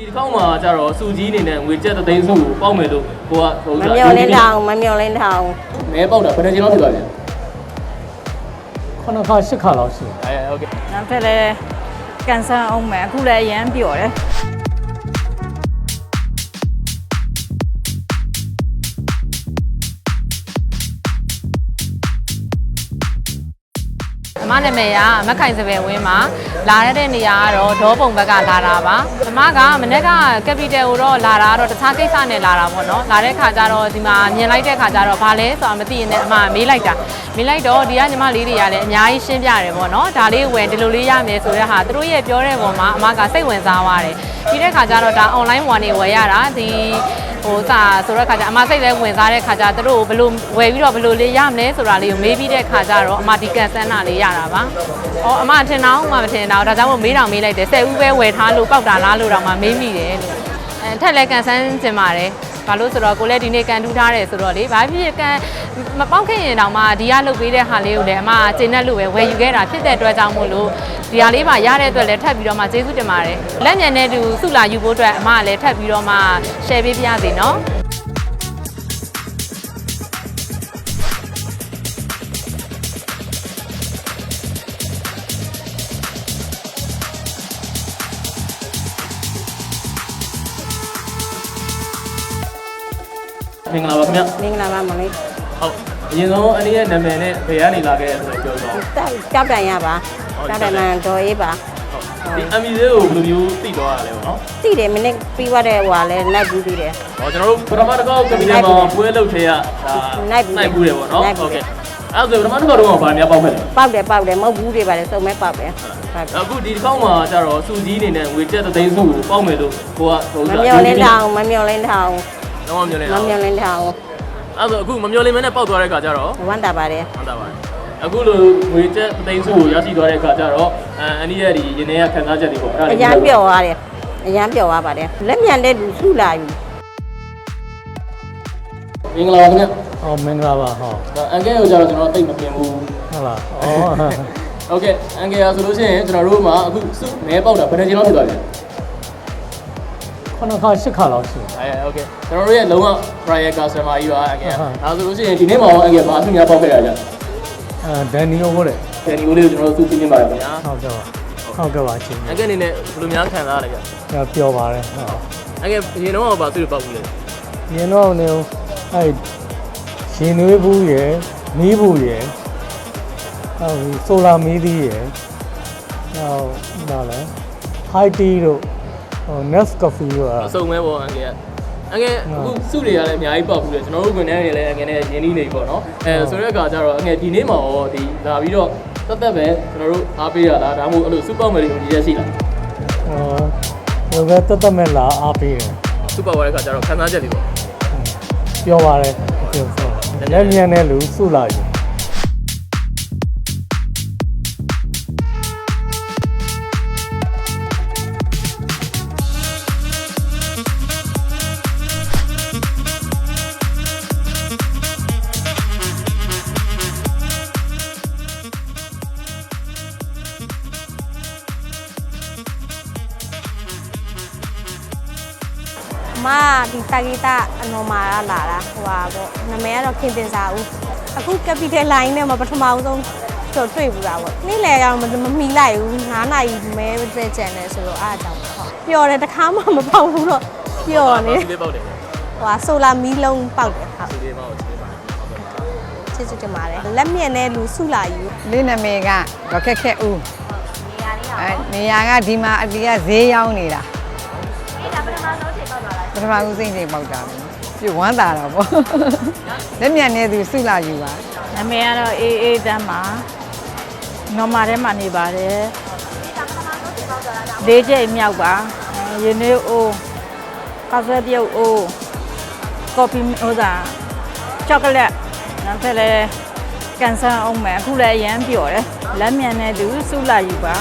ဒီတစ်ခေါက်မှာကျတော့စူကြီးအနေနဲ့ငွေကျပ်သသိန်းစုကိုပေါက်မယ်လို့ကိုကဟိုမမျော်လင်းထောင်မမျော်လင်းထောင်မဲပေါက်တာဘယ်နှချိန်လောက်ဖြစ်သွားလဲခုနစ်ခါရှစ်ခါလောက်ရှိတယ်အဲဟုတ်ကဲ့နောက်ထပ်လည်းကန်ဆယ်အောင်မယ်အခုလည်းအရန်ပျော်တယ် မနာမည်ကမက်ခိုင်စပယ်ဝင်းမှာလာရတဲ့နေရာကတော့ဒေါပုံဘက်ကလာတာပါအမကမနေ့ကကပီတယ်ကိုတော့လာတာတော့တခြားကိစ္စနဲ့လာတာပေါ့နော်လာတဲ့ခါကျတော့ဒီမှာမြင်လိုက်တဲ့ခါကျတော့ဘာလဲဆိုတာမသိရင်လည်းအမမေးလိုက်တာမေးလိုက်တော့ဒီကညီမလေးတွေကလည်းအများကြီးရှင်းပြတယ်ပေါ့နော်ဒါလေးဝင်ဒီလိုလေးရမယ်ဆိုတဲ့ဟာသူတို့ရဲ့ပြောတဲ့ပုံမှာအမကစိတ်ဝင်စားသွားတယ်ပြီးတဲ့ခါကျတော့ဒါ online ဝန်နေဝယ်ရတာဒီ ဟိုစာဆိုတဲ့ခါကျအမစိတ်လဲဝင်စားတဲ့ခါကျသူတို့ကိုဘယ်လိုဝယ်ပြီးတော့ဘယ်လိုလေးရမလဲဆိုတာလေးကိုမေးပြီးတဲ့ခါကျတော့အမဒီကန်ဆန်းတာလေးရတာပါ။အော်အမထင်တော့မှမထင်တော့ဒါကြောင့်မို့မေးတော့မေးလိုက်တယ်။၁၀ဦးပဲဝယ်ထားလို့ပောက်တာလားလို့တော့မှမေးမိတယ်လို့။အဲထက်လဲကန်ဆန်းကျင်ပါတယ်။ဘာလို့ဆိုတော့ကိုလည်းဒီနေ့ကန်ထူးထားတယ်ဆိုတော့လေဘာဖြစ်ဖြစ်ကန်မပေါက်ခဲ့ရင်တောင်မှဒီကလုတ်ပေးတဲ့ဟာလေးကိုလည်းအမကျင်းတဲ့လို့ပဲဝယ်ယူခဲ့တာဖြစ်တဲ့အတွက်ကြောင့်မို့လို့ ဒီဟာလေးပါရတဲ့အတွက်လည်းထပ်ပြီးတော့မှကျေးဇူးတင်ပါတယ်။လက်ညံနဲ့တူစုလာယူဖို့အတွက်အမကလည်းထပ်ပြီးတော့မှ share ပေးပြရစီနော်။မင်္ဂလာပါခင်ဗျမင်္ဂလာပါမလေးဟုတ်အရင်ဆုံးအနည်းရဲ့နာမည်နဲ့ဘယ်ကနေလာခဲ့လဲဆိုတော့ပြောတော့ကြောက်တန်ရပါ ကြောက်တန်မှဒေါ်ရေးပါဒီ MB လေးကိုဘယ်လိုမျိုးသိတော့ရလဲပေါ့နော်သိတယ်မနေ့ပြီးသွားတဲ့ဟွာလဲလိုက်ဘူးသေးတယ်ဟောကျွန်တော်တို့ပထမတစ်ခေါက်ကပီတယ်မှာပွဲလုပ်ထဲကဒါနိုင်ဘူးနိုင်ဘူးတယ်ပေါ့နော်နိုင်ဘူးဟုတ်ကဲ့အဲ့ဒါဆိုပထမတစ်ခေါက်တော့ဗာများပေါက်ခဲ့တယ်ပေါက်တယ်ပေါက်တယ်မဟုတ်ဘူးတွေပါလေစုံမဲပေါက်တယ်ပေါက်တယ်အခုဒီတစ်ခေါက်မှာကျတော့စူကြီးအနေနဲ့ငွေကျပ်သသိန်းစုကိုပေါက်မယ်လို့ကိုကဟိုမမျော်လင်းထောင်မမျော်လင်းထောင်တော့မမျော်လင်းမအောင်မျော်လင်းထောင်အဲ့ဒါဆိုအခုမမျော်လင့်မနဲ့ပေါက်သွားတဲ့အခါကျတော့ဝမ်းတာပါတယ်ဟုတ်တာပါ အခုလိုငွေကျပ်သသိန်းစုကိုရရှိသွားတဲ့အခါကျတော့အအနည်းရဲ့ဒီရင်းနေရခံစားချက်တွေပေါ့အဲ့ဒါအလေးရန်ပျော်သွားတယ်အရန်ပျော်သွားပါတယ်လက်မြန်တဲ့လူစုလာယူမင်္ဂလာပါခင်ဗျဟောမင်္ဂလာပါဟောအန်ကဲကိုကျတော့ကျွန်တော်သိမပြင်ဘူးဟုတ်လားဩဟုတ်ကဲ့အန်ကဲဆိုလို့ရှိရင်ကျွန်တော်တို့မှာအခုစုမဲပေါက်တာဘယ်နှချိန်လောက်ဖြစ်သွားလဲခုနစ်ခါရှစ်ခါလောက်ရှိတယ်အဲဟုတ်ကဲ့ကျွန်တော်တို့ရဲ့လုံးဝ trial customer ကြီးပါအန်ကဲဟုတ်ဒါဆိုလို့ရှိရင်ဒီနေ့မှာရောအန်ကဲဘာအဆင်များပေါက်ခဲ့ရကြ အဲဒန်နီယိုကိုတဲ့တယ်ဒီကိုလေးကိုကျွန်တော်တို့စုပြင်းပါရခင်ဗျာဟုတ်ကဲ့ပါဟုတ်ကဲ့ပါချင်းအန်ကဲအနေနဲ့ဘယ်လိုများခံစားရလဲဗျညပျော်ပါတယ်ဟုတ်အန်ကဲရေတော့ဘာစုပေါက်ဘူးလဲမြင်တော့နေအဲရှင်နွေးဘူးရယ်မီးဘူးရယ်ဟုတ်ပြီဆိုလာမီးသီးရယ်ဟုတ်ဒါလည်းဟိုက်တီတို့ဟို Nest Coffee တို့အစုံပဲပေါ့အန်ကဲ အန်ကဲအခုစုတွေကလည်းအများကြီးပေါက်ဘူးလေကျွန်တော်တို့ဝန်ထမ်းတွေလည်းအန်ကဲနဲ့ရင်းနှီးနေပြီပေါ့နော်အဲဆိုတဲ့အခါကျတော့အန်ကဲဒီနေ့မှာရောဒီလာပြီးတော့တက်တက်ပဲကျွန်တော်တို့အားပေးရလားဒါမှမဟုတ်အဲ့လိုစုပေါက်မယ်လို့ဒီရက်ရှိလားဟိုဘယ်တက်တက်မဲ့လာအားပေးတယ်စုပေါက်ရတဲ့အခါကျတော့ခံစားချက်တွေပေါ့ပြောပါတယ်ပြောဆိုလက်မြန်တဲ့လူစုလာယူ အမကဒီတာဂီတာအနော်မာကလာတာဟိုပါပေါ့နာမည်ကတော့ခင်တင်စာဦးအခု capital line နဲ့မှာပထမဦးဆုံးတော့တွေ့ဘူးတာပေါ့နေ့လည်ကတော့မမမီလိုက်ဘူး9နာရီမဲပဲကျန်တယ်ဆိုတော့အားအကြောင်းဟုတ်ပျော်တယ်တခါမှမပေါက်ဘူးတော့ပျော်နေဒီလေးပေါက်တယ်ဟိုဟာဆိုလာမီလုံးပေါက်တယ်ဟုတ်ဒီလေးပေါက်တယ်ချစ်ချစ်တင်ပါတယ်လက်မြင့်တဲ့လူစုလာယူလေးနာမည်ကဒေါက်ခက်ခက်ဦးအဲနေရာကဒီမှာအတီးကဈေးရောက်နေတာပထမဆုံး ချိန်ပေါက်တာပထမဆုံးချိန်ပေါက်တာပြဝမ်းတာတော့ပေါ့လက်မြန်နေသူစုလာယူပါနာမည်ကတော့အေးအေးတန်းပါနော်မာထဲမှာနေပါတယ်လေးကျိတ်မြောက်ပါအဲရင်းနေအိုးကောက်ဆွဲပြုတ်အိုးကော်ဖီဟိုဒါချောကလက်နောက်ထပ်လည်းကန်ဆယ်အောင်မယ်အခုလည်းအရန်ပျော်တယ်လက်မြန်တဲ့လူစုလာယူပါ